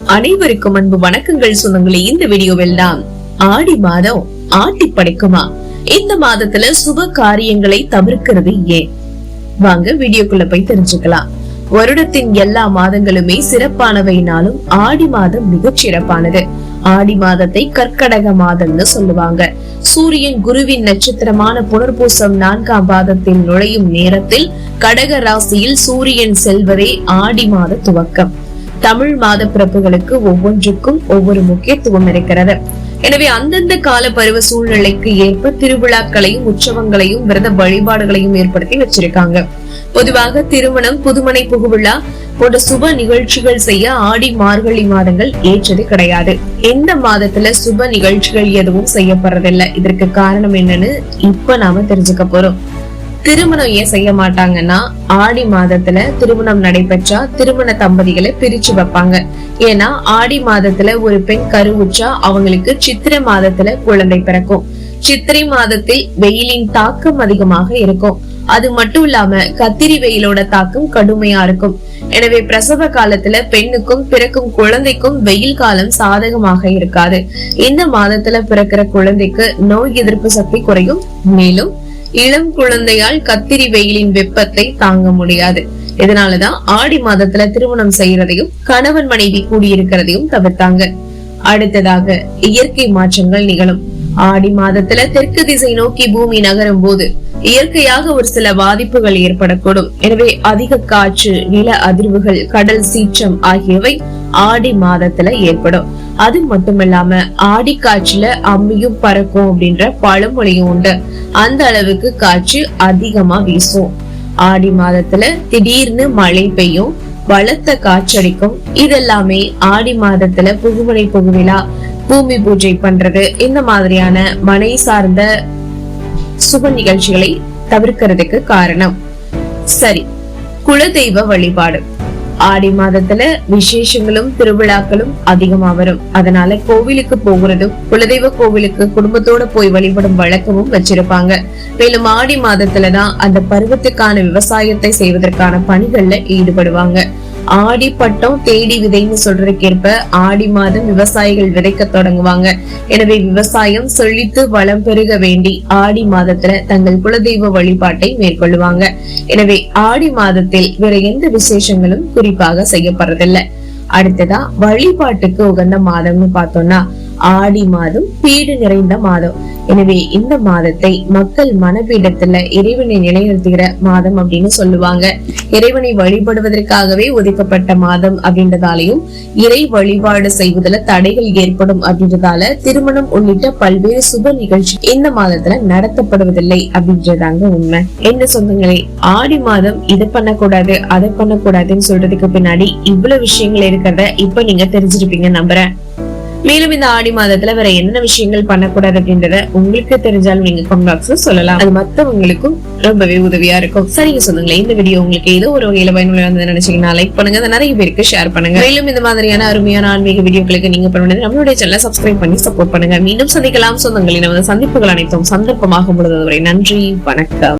அனைவருக்கும் அன்பு வணக்கங்கள் சொந்தங்களே. இந்த வீடியோவில் தான் ஆடி மாதம் ஆட்டி படைக்குமா? இந்த மாதத்துல சுப காரியங்களை தவிர்க்கிறது ஏன்? வாங்க வீடியோக்குள்ள போய் தெரிஞ்சுக்கலாம். வருடத்தின் எல்லா மாதங்களுமே சிறப்பானவைனாலும் ஆடி மாதம் மிகச் சிறப்பானது. ஆடி மாதத்தை கற்கடக மாதம்னு சொல்லுவாங்க. சூரியன் குருவின் நட்சத்திரமான புனர்பூசம் நான்காம் பாதத்தில் நுழையும் நேரத்தில் கடக ராசியில் சூரியன் செல்வதே ஆடி மாத துவக்கம். தமிழ் மாத பிறப்புகளுக்கு ஒவ்வொன்றுக்கும் ஒவ்வொரு முக்கியத்துவம் இருக்கிறது. எனவே அந்தந்த கால பருவ சூழ்நிலைக்கு ஏற்ப திருவிழாக்களையும் உற்சவங்களையும் விரத வழிபாடுகளையும் ஏற்படுத்தி வச்சிருக்காங்க. பொதுவாக திருமணம் புதுமனை புகுவிழா போன்ற சுப நிகழ்ச்சிகள் செய்ய ஆடி மார்கழி மாதங்கள் ஏற்றது கிடையாது. எந்த மாதத்துல சுப நிகழ்ச்சிகள் எதுவும் செய்யப்படுறதில்ல. இதற்கு காரணம் என்னன்னு இப்ப நாம தெரிஞ்சுக்க போறோம். திருமணம் ஏன் செய்ய மாட்டாங்கன்னா ஆடி மாதத்துல திருமணம் நடைபெற்றா திருமண தம்பதிகளை பிரிச்சு வைப்பாங்க. ஏன்னா ஆடி மாதத்துல ஒரு பெண் கருவுற்றா அவங்களுக்கு சித்திரை மாதத்துல குழந்தை பிறக்கும். சித்திரை மாதத்தில் வெயிலின் தாக்கம் அதிகமாக இருக்கும். அது மட்டும் இல்லாம கத்திரி வெயிலோட தாக்கம் கடுமையா இருக்கும். எனவே பிரசவ காலத்துல பெண்ணுக்கும் பிறக்கும் குழந்தைக்கும் வெயில் காலம் சாதகமாக இருக்காது. இந்த மாதத்துல பிறக்கிற குழந்தைக்கு நோய் எதிர்ப்பு சக்தி குறையும். மேலும் இளம் குழந்தையால் கத்திரி வெயிலின் வெப்பத்தை தாங்க முடியாது. இதனாலதான் ஆடி மாதத்துல திருமணம் செய்யறதையும் கணவன் மனைவி கூடியிருக்கிறதையும் தவிர்த்தாங்க. அடுத்ததாக இயற்கை மாற்றங்கள் நிகழும். ஆடி மாதத்துல தெற்கு திசை நோக்கி பூமி நகரும் போது இயற்கையாக ஒரு சில பாதிப்புகள் ஏற்படக்கூடும். எனவே அதிக காற்று நில அதிர்வுகள் கடல் சீற்றம் ஆகியவை ஆடி மாதத்துல ஏற்படும். அது மட்டுமில்லாம ஆடி காற்றுல அம்மியும் பறக்கும் அப்படின்ற பழமொழியும் உண்டு. அந்த அளவுக்கு காற்று அதிகமா வீசும். ஆடி மாதத்துல திடீர்னு மழை பெய்யும் பலத்த காற்றடிக்கும். இதெல்லாமே ஆடி மாதத்துல புகுமனை புகுவிழா பூமி பூஜை பண்றது இந்த மாதிரியான மனை சார்ந்த சுப நிகழ்ச்சிகளை தவிர்க்கிறதுக்கு காரணம். சரி குலதெய்வ வழிபாடு. ஆடி மாதத்துல விசேஷங்களும் திருவிழாக்களும் அதிகமா வரும். அதனால கோவிலுக்கு போகிறதும் குலதெய்வ கோவிலுக்கு குடும்பத்தோட போய் வழிபடும் வழக்கமும் வச்சிருப்பாங்க. மேலும் ஆடி மாதத்துலதான் அந்த பருவத்துக்கான விவசாயத்தை செய்வதற்கான பணிகள்ல ஈடுபடுவாங்க. ஆடி பட்டம் தேடி விதைன்னு சொல்றதுக்கேற்ப ஆடி மாதம் விவசாயிகள் விதைக்க தொடங்குவாங்க. எனவே விவசாயம் செழித்து வளம் பெருக வேண்டி ஆடி மாதத்துல தங்கள் குலதெய்வ வழிபாட்டை மேற்கொள்ளுவாங்க. எனவே ஆடி மாதத்தில் வேற எந்த விசேஷங்களும் குறிப்பாக செய்யப்படுறதில்ல. அடுத்ததா வழிபாட்டுக்கு உகந்த மாதம்னு பார்த்தோம்னா ஆடி மாதம் பீடு நிறைந்த மாதம். எனவே இந்த மாதத்தை மக்கள் மனப்பீடத்துல இறைவனை நிலைநிறுத்துகிற மாதம் அப்படின்னு சொல்லுவாங்க. இறைவனை வழிபடுவதற்காகவே ஒதுக்கப்பட்ட மாதம் அப்படின்றதாலையும் இறை வழிபாடு செய்வதில் தடைகள் ஏற்படும் அப்படின்றதால திருமணம் உள்ளிட்ட பல்வேறு சுப நிகழ்ச்சி இந்த மாதத்துல நடத்தப்படுவதில்லை அப்படின்றதாங்க உண்மை. என்ன சொந்தங்களே ஆடி மாதம் இது பண்ணக்கூடாது அதை பண்ணக்கூடாதுன்னு சொல்றதுக்கு பின்னாடி இவ்வளவு விஷயங்கள் இருக்கிறத இப்ப நீங்க தெரிஞ்சிருப்பீங்க நம்புறேன். மேலும் இந்த ஆடி மாதத்துல வேற என்ன விஷயங்கள் பண்ணக்கூடாது அப்படின்றத உங்களுக்கு தெரிஞ்சாலும் நீங்க கமெண்ட் பாக்ஸ்ல சொல்லலாம். அது மத்தவங்களுக்கும் ரொம்பவே உதவியா இருக்கும். சரிங்க சொல்லுங்களேன். இந்த வீடியோ உங்களுக்கு ஏதோ ஒரு வகையில பயனுள்ள நினைச்சீங்கன்னா லைக் பண்ணுங்க. அதை நிறைய பேருக்கு ஷேர் பண்ணுங்க. மேலும் இந்த மாதிரியான அருமையான ஆன்மீக வீடியோக்களுக்கு நீங்க பண்ணுவது நம்மளுடைய சேனலை சப்ஸ்கிரைப் பண்ணி சப்போர்ட் பண்ணுங்க. மீண்டும் சந்திக்கலாம். சொந்தங்களின் நமது சந்திப்புகள் அனைத்தும் சந்தர்ப்பமாக முடிந்தது வரை நன்றி. வணக்கம்.